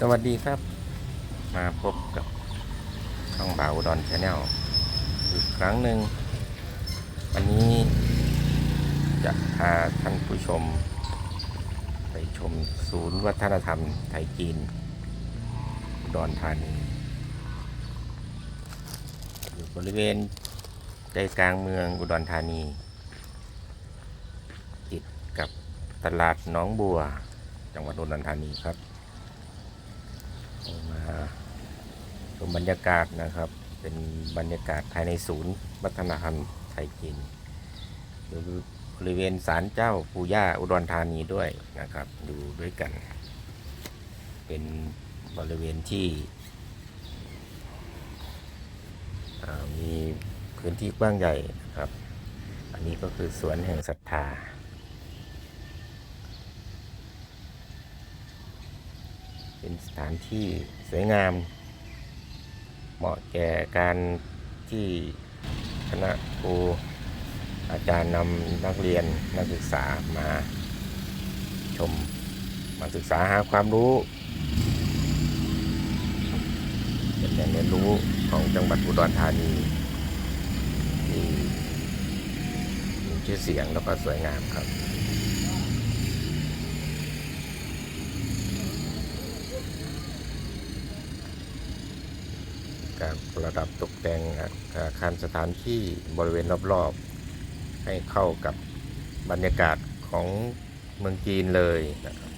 สวัสดีครับ มาพบกับช่องบ่าวอุดอนชาแนลอีกครั้งหนึ่ง วันนี้จะพาท่านผู้ชม ไปชมศูนย์วัฒนธรรมไทยจีนอุดรธานีอยู่บริเวณใจกลางเมืองอุดรธานี ติดกับตลาดน้องบัว จังหวัดอุดรธานีครับ มา ชมบรรยากาศนะครับ เป็นบรรยากาศภายในศูนย์ วัฒนธรรมไทยจีนอยู่บริเวณศาลเจ้าปู่ย่าอุดรธานีด้วยนะครับอยู่ด้วยกัน เป็นบริเวณที่มีพื้นที่กว้างใหญ่นะครับ อันนี้ก็คือสวนแห่งศรัทธาเป็นสถานที่สวยงาม เหมาะแก่การที่คณะครูอาจารย์นำนักเรียนนักศึกษามาชมมาศึกษาหาความรู้เป็นแหล่งเรียนรู้ของจังหวัดอุดรธานีที่มีชื่อเสียงแล้วก็สวยงามครับ การประดับตกแต่งอาคารสถานที่บริเวณรอบๆ ให้เข้ากับบรรยากาศของเมืองจีนเลยนะครับ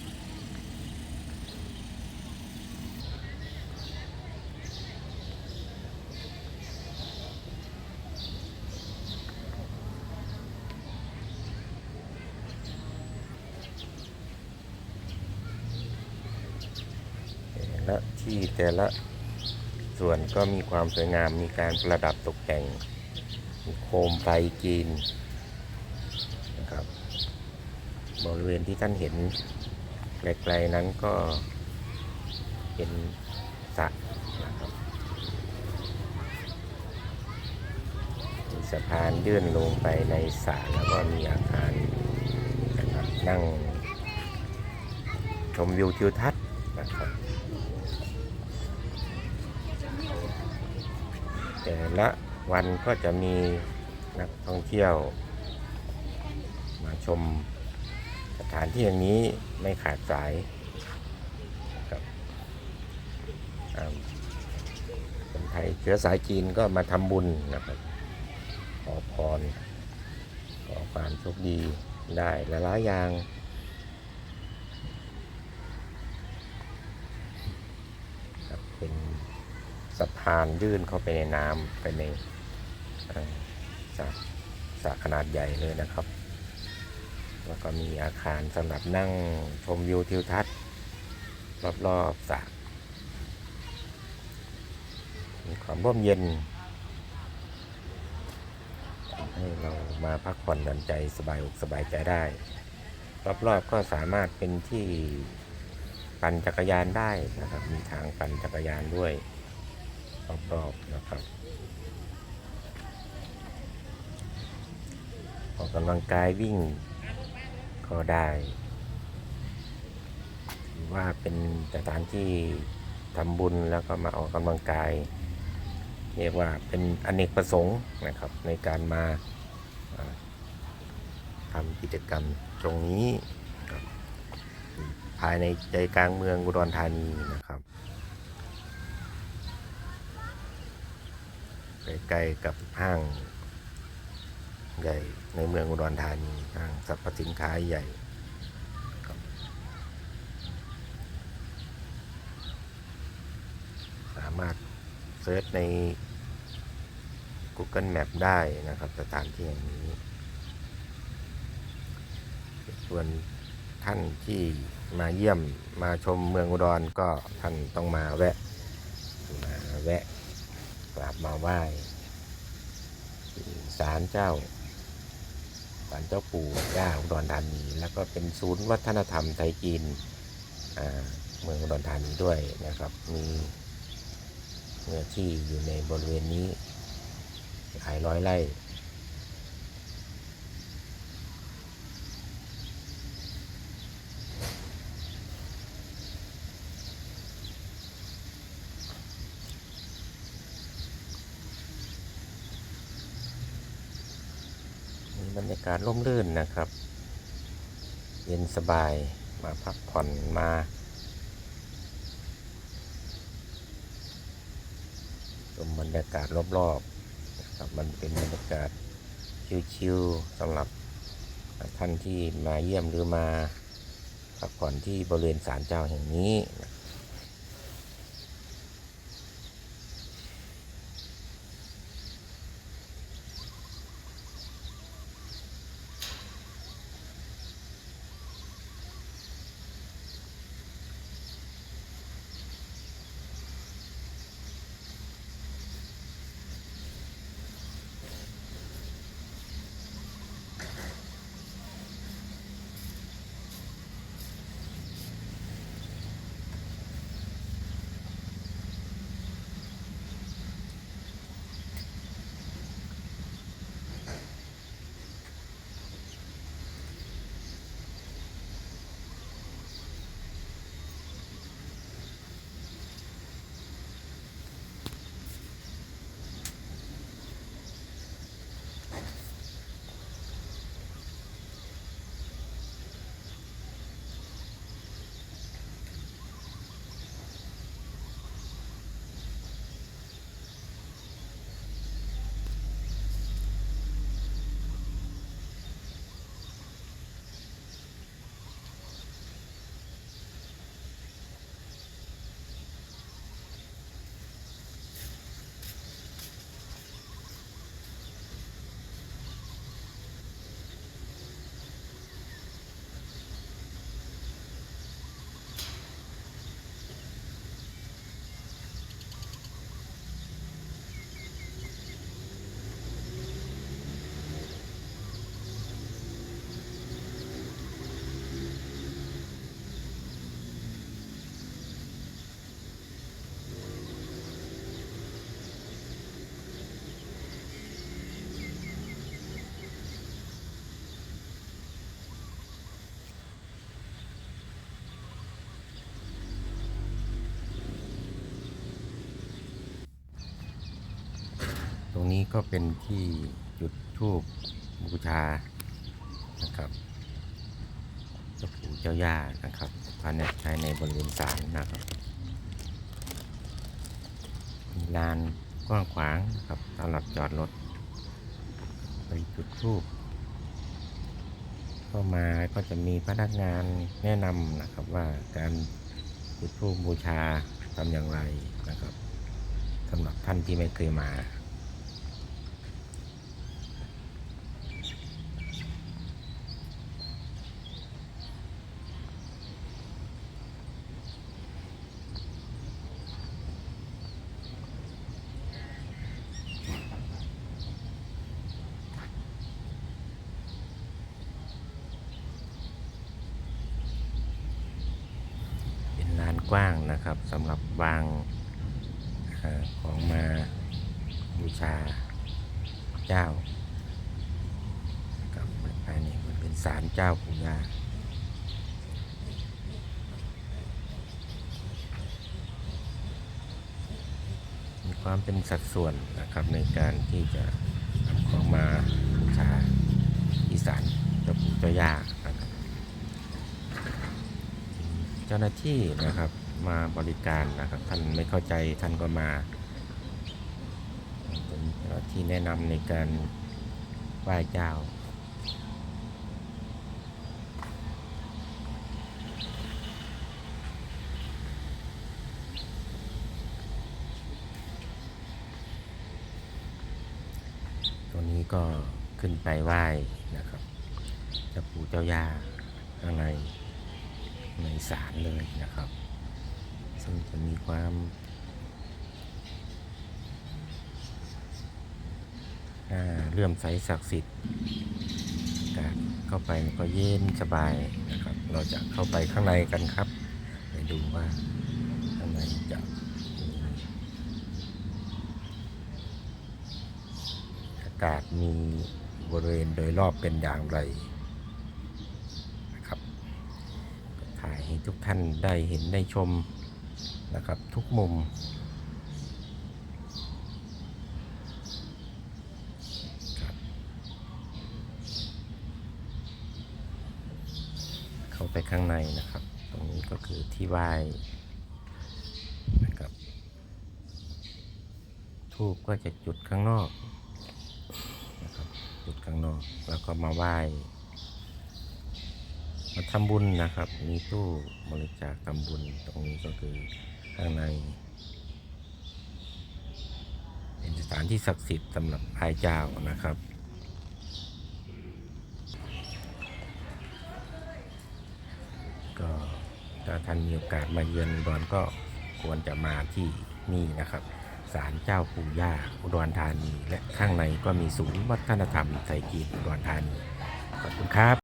แต่ละที่แต่ละ ส่วนก็มีความสวยงามมีการประดับตกแต่งโคมไฟจีนนะครับบริเวณที่ท่านเห็นไกลๆนั้นก็เป็นสระนะครับมีสะพานยื่นลงไปในสระแล้วก็มีอาคารนะครับนั่งชมวิวทิวทัศน์นะครับ แต่ละวันก็จะมีนักท่องเที่ยว มาชมสถานที่อย่างนี้ไม่ขาดสายครับคนไทยเชื้อสายจีนก็มาทำบุญนะครับ ขอพรขอความโชคดีได้หลายๆอย่างครับเป็น สะพานยื่นเข้าไปในน้ำไปในสระสระขนาดใหญ่เลยนะครับ แล้วก็มีอาคารสำหรับนั่งชมวิวทิวทัศน์รอบๆสระมีความร่มเย็นให้เรามาพักผ่อนหย่อนใจสบายอกสบายใจได้ รอบๆก็สามารถเป็นที่ปั่นจักรยานได้นะครับ มีทางปั่นจักรยานด้วย รอบๆนะครับ ออกกำลังกายวิ่งก็ได้ือว่าเป็นสถานที่ทำบุญแล้วก็มาออกกำลังกาย เรียกว่าเป็นอนเนกประสงค์นะครับ ในการมาทำกิจกรรมตรงนี้ ภายในใจกลางเมืองอุดรธานีนะครับ ใกล้ๆกับห้างใหญ่ในเมืองอุดรธานีห้างสรรพสินค้าใหญ่สามารถเซิร์ชใน Google Map ได้นะครับสถานที่แห่งนี้ ส่วนท่านที่มาเยี่ยมมาชมเมืองอุดรก็ท่านต้องมาแวะ มาแวะ กราบมาไหว้ศาลเจ้าศาลเจ้าปู่ย่าอุดรธานี แล้วก็เป็นศูนย์วัฒนธรรมไทยจีนเมืองอุดรธานีด้วยนะครับ มีเนื้อที่อยู่ในบริเวณนี้หลายร้อยไร่ บรรยากาศร่มรื่นนะครับ เย็นสบายมาพักผ่อนมาชมบรรยากาศรอบๆนะครับมันเป็นบรรยากาศชิวๆสำหรับท่านที่มาเยี่ยมหรือมาพักผ่อนที่บริเวณศาลเจ้าแห่งนี้ตรง นี้ก็เป็นที่จุดธูปบูชานะครับเจ้าปู่เจ้าย่านะครับภายในภายในบริเวณศาลนะครับมีลานกว้างขวางนะครับสำหรับจอดรถไปจุดธูปเข้ามาก็จะมีพนักงานแนะนำนะครับว่าการจุดธูปบูชาทำอย่างไรนะครับสำหรับท่านที่ไม่เคยมา เป็นลาน กว้างนะครับสำหรับวางอของมาบูชาเจ้ากับภายในมันเป็นศาลเจ้าปู่ย่ามีความเป็นสัดส่วนนะครับในการที่จะนำของมาบูชาที่ศาลเจ้าปู่เจ้าย่านะครับเจ้าหน้าที่นะครับ มาบริการนะครับ ท่านไม่เข้าใจท่านก็มาเป็นที่แนะนำในการไหว้เจ้าตัวนี้ก็ขึ้นไปไหว้นะครับเจ้าปู่เจ้าย่าข้างในในศาลเลยนะครับ ซึ่งจะมีความาเลื่อมใสศักดิ์สิทธิ์การเข้าไปก็เย็นสบายนะครับ เราจะเข้าไปข้างในกันครับ ไปดูว่าข้างในจะอากาศมีบริเวณโดยรอบเป็นอย่างไรนะครับถ่ายให้ทุกท่านได้เห็นได้ชม นะครับ ทุกมุม เข้าไปข้างในนะครับ ตรงนี้ก็คือที่ไหว้นะครับทูบก็จะจุดข้างนอกนะครับจุดข้างนอกแล้วก็มาไหว้มาทำบุญนะครับ มีตู้บริจาคทำบุญตรงนี้ก็คือ ข้างใน เป็นสถานที่ศักดิ์สิทธิ์สำหรับพายเจ้านะครับก็ถ้าท่านมีโอกาสมาเยือนอุดรก็ควรจะมาที่นี่นะครับศาลเจ้าปู่ย่าอุดรธานี และข้างในก็มีศูนย์วัฒนธรรมไทยจีนอุดรธานีขอบคุณครับ